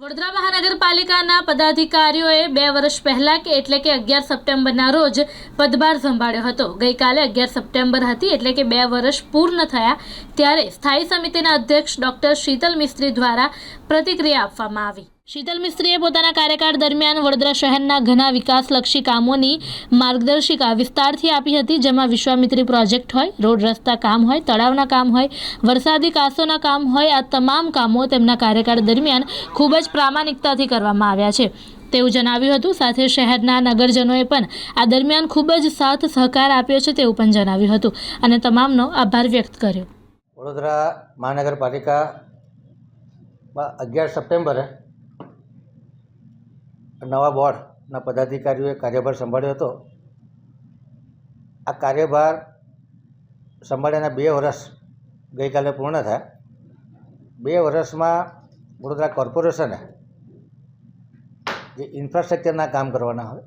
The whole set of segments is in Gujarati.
વડોદરા મહાનગરપાલિકાના પદાધિકારીઓએ બે વર્ષ પહેલા કે એટલે કે અગિયાર સપ્ટેમ્બરના રોજ પદભાર સંભાળ્યો હતો. ગઈકાલે અગિયાર સપ્ટેમ્બર હતી એટલે કે બે વર્ષ પૂર્ણ થયા ત્યારે સ્થાયી સમિતિના અધ્યક્ષ ડોક્ટર શીતલ મિસ્ત્રી દ્વારા પ્રતિક્રિયા આપવામાં આવી. શીતલ મિસ્ત્રીએ પોતાના કાર્યકાળ દરમિયાન વડોદરા શહેરના ઘણા વિકાસલક્ષી કામોની માર્ગદર્શિકા વિસ્તારથી આપી હતી, જેમાં વિશ્વામિત્રી પ્રોજેક્ટ હોય, રોડ રસ્તા કામ હોય, તળાવના કામ હોય, વરસાદી કાંસોના કામ હોય, આ તમામ કામો તેમના કાર્યકાળ દરમિયાન ખૂબ જ પ્રામાણિકતાથી કરવામાં આવ્યા છે. તેવું જણાવ્યું હતું, સાથે શહેરના નગરજનોએ પણ આ દરમિયાન ખૂબ જ સાથ સહકાર આપ્યો છે તેવું પણ જણાવ્યું હતું. અને તમામનો આભાર વ્યક્ત કર્યો. વડોદરા મહાનગરપાલિકા અગિયાર સપ્ટેમ્બરે નવા બોર્ડના પદાધિકારીઓએ કાર્યભાર સંભાળ્યો હતો. આ કાર્યભાર સંભાળ્યાના બે વર્ષ ગઈકાલે પૂર્ણ થયા. બે વર્ષમાં વડોદરા કોર્પોરેશને જે ઇન્ફ્રાસ્ટ્રક્ચરના કામ કરવાના હોય,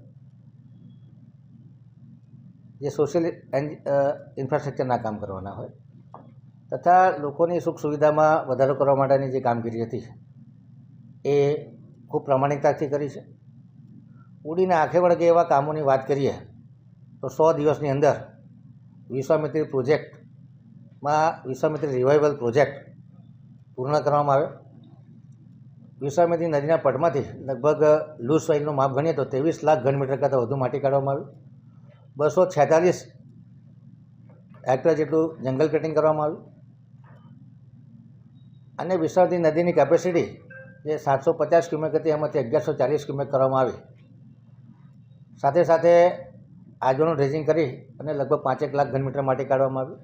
જે સોશિયલ ઇન્ફ્રાસ્ટ્રક્ચરના કામ કરવાના હોય, તથા લોકોની સુખ સુવિધામાં વધારો કરવા માટેની જે કામગીરી હતી, એ ખૂબ પ્રામાણિકતાથી કરી છે. ઉડીને આંખે વળગે એવા કામોની વાત કરીએ, તો સો દિવસની અંદર વિશ્વામિત્રી પ્રોજેક્ટમાં વિશ્વામિત્રી રિવાઇવલ પ્રોજેક્ટ પૂર્ણ કરવામાં આવ્યો વિશ્વામિત્રી નદીના પટમાંથી લગભગ લૂઝ સોઇલનું માપ ગણીએ તો ત્રેવીસ લાખ ઘન મીટર કરતાં વધુ માટી કાઢવામાં આવ્યું બસો છેતાલીસ હેક્ટર જેટલું જંગલ કટિંગ કરવામાં આવ્યું. અને વિશ્વામિત્રી નદીની કેપેસિટી જે સાતસો પચાસ ક્યુમેક હતી, એમાંથી અગિયારસો ચાલીસ ક્યુમેક કરવામાં આવી. સાથે સાથે આજવાનું ડ્રેજિંગ કરી અને લગભગ પાંચેક લાખ ઘનમીટર માટી કાઢવામાં આવ્યું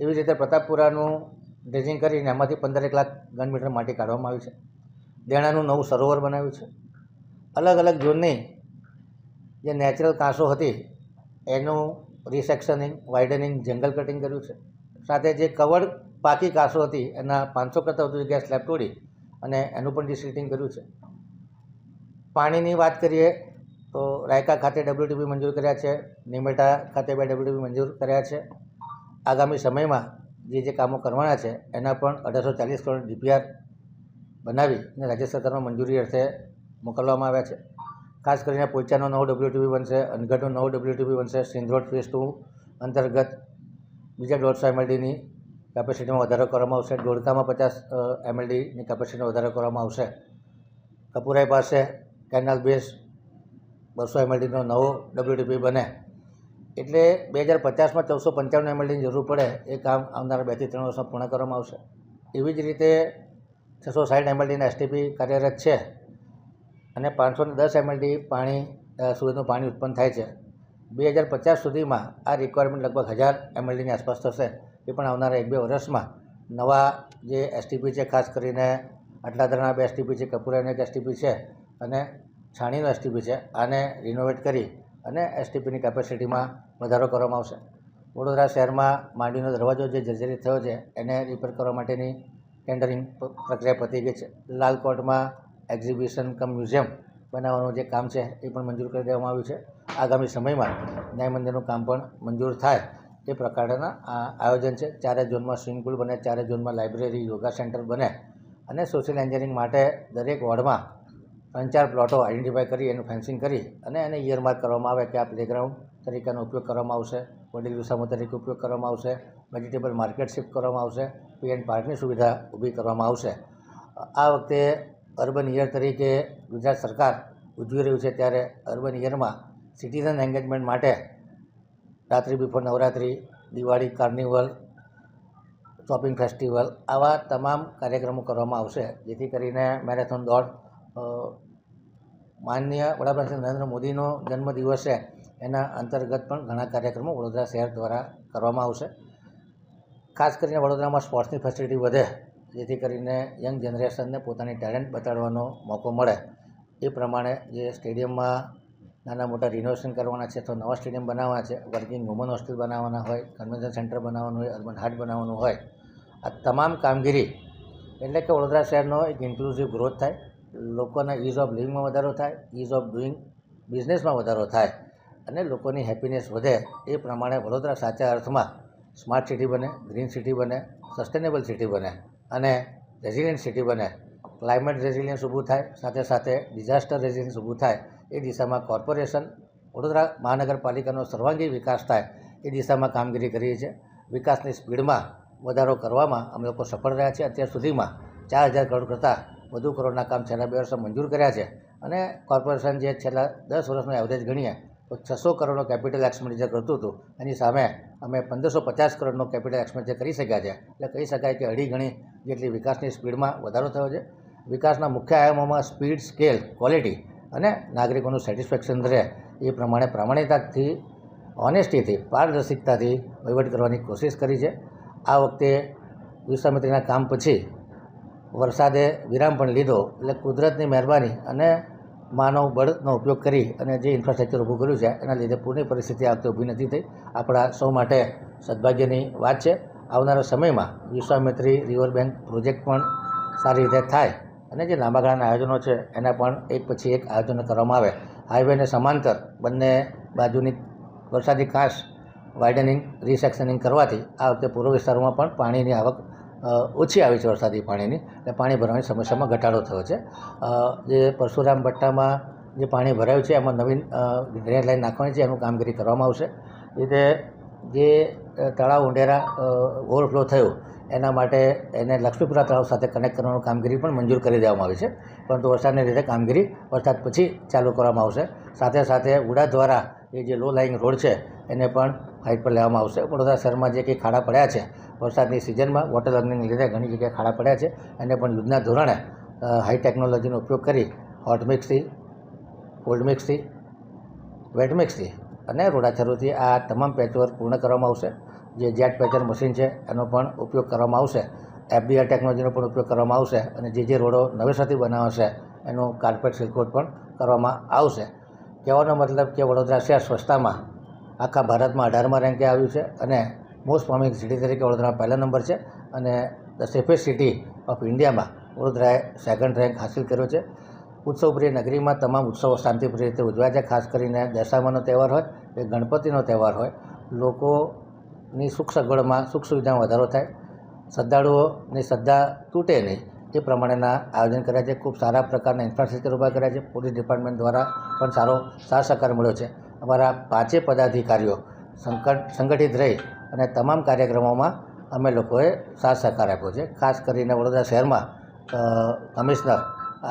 એવી રીતે પ્રતાપપુરાનું ડ્રેજિંગ કરીને એમાંથી પંદરેક લાખ ઘન મીટર માટી કાઢવામાં આવી છે. દેણાનું નવું સરોવર બનાવ્યું છે. અલગ અલગ ઝોનની જે નેચરલ કાંસો હતી, એનું રિસેક્શનિંગ, વાઇડનિંગ, જંગલ કટિંગ કર્યું છે. સાથે જે કવડ પાકી કાંસો હતી, એના પાંચસો કરતાં વધુ જગ્યાએ સ્લેબ તોડી અને એનું પણ ડિસિલ્ટિંગ કર્યું છે. પાણીની વાત કરીએ તો રાયકા ખાતે ડબ્લ્યુટીપી મંજૂર કર્યા છે, નિમેટા ખાતે બે ડબ્લ્યુટીપી મંજૂર કર્યા છે. આગામી સમયમાં જે જે કામો કરવાના છે, એના પણ અઢારસો ચાલીસ કરોડ ડીપીઆર બનાવી અને રાજ્ય સરકારમાં મંજૂરી અર્થે મોકલવામાં આવ્યા છે. ખાસ કરીને પોઈચાનો નવો ડબ્લ્યુટીપી બનશે, અનગઢનો નવો ડબ્લ્યુટીપી બનશે સિંધરોડ ફેઝ ટુ અંતર્ગત બીજા દોઢસો એમએલડીની કેપેસિટીમાં વધારો કરવામાં આવશે. ડોડકામાં પચાસ એમએલડીની કેપેસિટીમાં વધારો કરવામાં આવશે. કપુરાઈ પાસે કેનાલ બેઝ બસો એમએલડીનો નવો ડબલ્યુટીપી બને. એટલે બે હજાર પચાસમાં ચૌદસો પંચાવન એમએલડીની જરૂર પડે, એ કામ આવનારા બેથી ત્રણ વર્ષમાં પૂર્ણ કરવામાં આવશે. એવી જ રીતે છસો સાઠ એમએલડીના એસટીપી કાર્યરત છે અને પાંચસો ને દસ એમએલડી પાણી સુરતનું પાણી ઉત્પન્ન થાય છે. બે હજાર પચાસ સુધીમાં આ રિક્વાયરમેન્ટ લગભગ હજાર એમએલડીની આસપાસ થશે. એ પણ આવનારા એક બે વર્ષમાં નવા જે એસટીપી છે, ખાસ કરીને આટલાદરના બે એસટીપી છે, કપૂરા એક એસટીપી છે અને છાણીનું એસટીપી છે, આને રિનોવેટ કરી અને એસટીપીની કેપેસિટીમાં વધારો કરવામાં આવશે. વડોદરા શહેરમાં માંડવીનો દરવાજો જે જર્જરિત થયો છે, એને રિપેર કરવા માટેની ટેન્ડરિંગ પ્રક્રિયા પતી ગઈ છે. લાલ કોર્ટમાં એક્ઝિબિશન કમ મ્યુઝિયમ બનાવવાનું જે કામ છે, એ પણ મંજૂર કરી દેવામાં આવ્યું છે. આગામી સમયમાં ન્યાય મંદિરનું કામ પણ મંજૂર થાય એ પ્રકારના આયોજન છે. ચારે ઝોનમાં સ્વિમિંગ પુલ બને ચારે ઝોનમાં લાઇબ્રેરી, યોગા સેન્ટર બને અને સોશિયલ એન્જિનિયરિંગ માટે દરેક વોર્ડમાં ત્રણ ચાર પ્લોટો આઈડેન્ટિફાઈ કરી, એનું ફેન્સિંગ કરી અને એને ઇયરમાર્ક કરવામાં આવે કે આ પ્લેગ્રાઉન્ડ તરીકેનો ઉપયોગ કરવામાં આવશે, વડીલ વિસામો તરીકે ઉપયોગ કરવામાં આવશે વેજીટેબલ માર્કેટ શિફ્ટ કરવામાં આવશે પી એન્ડ પાર્કની સુવિધા ઊભી કરવામાં આવશે. આ વખતે અર્બન યર તરીકે ગુજરાત સરકાર ઉજવી રહ્યું છે ત્યારે અર્બન યરમાં સિટીઝન એન્ગેજમેન્ટ માટે રાત્રિ before Navratri, Diwali carnival shopping festival આવા તમામ કાર્યક્રમો કરવામાં આવશે, જેથી કરીને મેરેથોન દોડ માનનીય વડાપ્રધાન નરેન્દ્ર મોદીનો જન્મદિવસ છે. એના અંતર્ગત પણ ઘણા કાર્યક્રમો વડોદરા શહેર દ્વારા કરવામાં આવશે. ખાસ કરીને વડોદરામાં સ્પોર્ટ્સની ફેસિલિટી વધે, જેથી કરીને યંગ જનરેશનને પોતાની ટેલેન્ટ બતાડવાનો મોકો મળે. એ પ્રમાણે જે સ્ટેડિયમમાં નાના મોટા રિનોવેશન કરવાના છે તો નવા સ્ટેડિયમ બનાવવાના છે વર્કિંગ વુમન હોસ્ટેલ બનાવવાના હોય કન્વેન્શન સેન્ટર બનાવવાનું હોય અર્બન હાટ બનાવવાનું હોય, આ તમામ કામગીરી એટલે કે વડોદરા શહેરનો એક ઇન્ક્લુઝિવ ગ્રોથ થાય. લોકોના ઇઝ ઓફ લિવિંગમાં વધારો થાય ઇઝ ઓફ ડુઈંગ બિઝનેસમાં વધારો થાય અને લોકોની હેપીનેસ વધે એ પ્રમાણે વડોદરા સાચા અર્થમાં સ્માર્ટ સિટી બને ગ્રીન સિટી બને સસ્ટેનેબલ સિટી બને અને રેઝિલિયન્ટ સિટી બને. ક્લાઇમેટ રેઝિલિયન્સ ઊભું થાય, સાથે સાથે ડિઝાસ્ટર રેઝિલિયન્સ ઊભું થાય એ દિશામાં કોર્પોરેશન વડોદરા મહાનગરપાલિકાનો સર્વાંગી વિકાસ થાય એ દિશામાં કામગીરી કરીએ છીએ. વિકાસની સ્પીડમાં વધારો કરવામાં અમે લોકો સફળ રહ્યા છીએ. અત્યાર સુધીમાં ચાર હજાર કરોડ કરતાં વધુ કરોડના કામ છેલ્લા બે વર્ષમાં મંજૂર કર્યા છે અને કોર્પોરેશન જે છેલ્લા દસ વર્ષનો એવરેજ ગણીએ, તો છસો કરોડનો કેપિટલ એક્સપેન્ડિચર કરતું હતું. એની સામે અમે પંદરસો પચાસ કરોડનો કેપિટલ એક્સપેન્ડિચર કરી શક્યા છે. એટલે કહી શકાય કે અઢી ગણી જેટલી વિકાસની સ્પીડમાં વધારો થયો છે. વિકાસના મુખ્ય આયામોમાં સ્પીડ, સ્કેલ ક્વોલિટી અને નાગરિકોનું સેટિસ્ફેક્શન રહે એ પ્રમાણે પ્રામાણિકતાથી ઓનેસ્ટીથી પારદર્શિકતાથી વહીવટ કરવાની કોશિશ કરી છે. આ વખતે વિશ્વામિત્રીના કામ પછી વરસાદે વિરામ પણ લીધો એટલે કુદરતની મહેરબાની અને માનવ બળનો ઉપયોગ કરી અને જે ઇન્ફ્રાસ્ટ્રક્ચર ઊભું કર્યું છે એના લીધે પૂરની પરિસ્થિતિ આ વખતે ઊભી નથી થઈ. આપણા સૌ માટે સદભાગ્યની વાત છે. આવનારા સમયમાં વિશ્વામિત્રી રિવર બેંક પ્રોજેક્ટ પણ સારી રીતે થાય અને જે લાંબા ગાળાના આયોજનો છે એના પણ એક પછી એક આયોજનો કરવામાં આવે. હાઈવેને સમાંતર બંને બાજુની વરસાદી ખાસ વાઇડનિંગ રિસેક્શનિંગ કરવાથી આ વખતે પૂર્વ વિસ્તારોમાં પણ પાણીની આવક ઓછી આવી છે વરસાદી પાણીની એટલે પાણી ભરવાની સમસ્યામાં ઘટાડો થયો છે. જે પરશુરામ ભટ્ટામાં જે પાણી ભરાયું છે એમાં નવીન ડ્રેનેજ લાઈન નાખવાની છે, એનું કામગીરી કરવામાં આવશે. રીતે જે તળાવ ઉંડેરા ઓવરફ્લો થયો, એના માટે એને લક્ષ્મીપુરા તળાવ સાથે કનેક્ટ કરવાનું કામગીરી પણ મંજૂર કરી દેવામાં આવી છે. પરંતુ વરસાદને લીધે કામગીરી વરસાદ પછી ચાલુ કરવામાં આવશે. સાથે સાથે ઉડા દ્વારા એ જે લો લાઇંગ રોડ છે, એને પણ હાઈટ પર લેવામાં આવશે. વડોદરા શહેરમાં જે કંઈ ખાડા પડ્યા છે, વરસાદની સિઝનમાં વોટર લર્નિંગને લીધે ઘણી જગ્યાએ ખાડા પડ્યા છે. એને પણ યુદ્ધના ધોરણે હાઈ ટેકનોલોજીનો ઉપયોગ કરી હોટ મિક્સથી કોલ્ડ મિક્સથી વેટ મિક્સથી અને રોડાચરોથી આ તમામ પેચવર્ક પૂર્ણ કરવામાં આવશે. જે જેટ પેચર મશીન છે, એનો પણ ઉપયોગ કરવામાં આવશે. એફડીઆર ટેકનોલોજીનો પણ ઉપયોગ કરવામાં આવશે અને જે જે રોડો નવેસરથી બનાવશે, એનું કાર્પેટ સિલકોટ પણ કરવામાં આવશે. કહેવાનો મતલબ કે વડોદરા શહેર સ્વચ્છતામાં આખા ભારતમાં અઢારમાં રેન્કે આવ્યું છે અને મોસ્ટ ફોર્મિંગ સિટી તરીકે વડોદરા પહેલા નંબર છે અને ધ સેફેસ્ટ સિટી ઓફ ઇન્ડિયામાં વડોદરાએ સેકન્ડ રેન્ક હાંસિલ કર્યો છે. ઉત્સવપ્રિય નગરીમાં તમામ ઉત્સવો શાંતિપ્રિય રીતે ઉજવાય છે, ખાસ કરીને દશામાનો તહેવાર હોય કે ગણપતિનો તહેવાર હોય. લોકોની સુખ સગવડમાં સુખ સુવિધામાં વધારો થાય. શ્રદ્ધાળુઓની શ્રદ્ધા તૂટે નહીં. એ પ્રમાણેના આયોજન કર્યા છે. ખૂબ સારા પ્રકારના ઇન્ફ્રાસ્ટ્રક્ચર ઊભા કર્યા છે. પોલીસ ડિપાર્ટમેન્ટ દ્વારા પણ સારો સાથ સહકાર મળ્યો છે. અમારા પાંચે પદાધિકારીઓ સંકટ, સંગઠિત રહી અને તમામ કાર્યક્રમોમાં અમે લોકોએ સાથ સહકાર આપ્યો છે. ખાસ કરીને વડોદરા શહેરમાં કમિશનર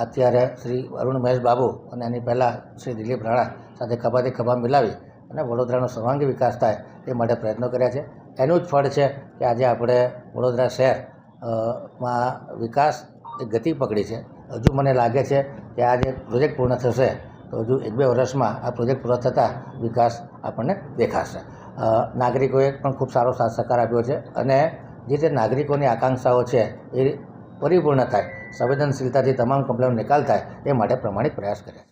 અત્યારે શ્રી અરુણ મહેશ બાબુ અને એની પહેલાં શ્રી દિલીપ રાણા સાથે ખભાથી ખભા મિલાવી અને વડોદરાનો સર્વાંગી વિકાસ થાય એ માટે પ્રયત્નો કર્યા છે. એનું જ ફળ છે કે આજે આપણે વડોદરા શહેર માં વિકાસ ગતિ પકડી છે. હજુ મને લાગે છે કે આ જે પ્રોજેક્ટ પૂર્ણ થશે, તો હજુ એક બે વર્ષમાં આ પ્રોજેક્ટ પૂરો થતાં વિકાસ આપણને દેખાશે. નાગરિકોએ પણ ખૂબ સારો સાથ સહકાર આપ્યો છે અને જે તે નાગરિકોની આકાંક્ષાઓ છે એ પરિપૂર્ણ થાય. સંવેદનશીલતાથી તમામ કમ્પ્લેનનો નિકાલ થાય એ માટે પ્રમાણિક પ્રયાસ કર્યા છે.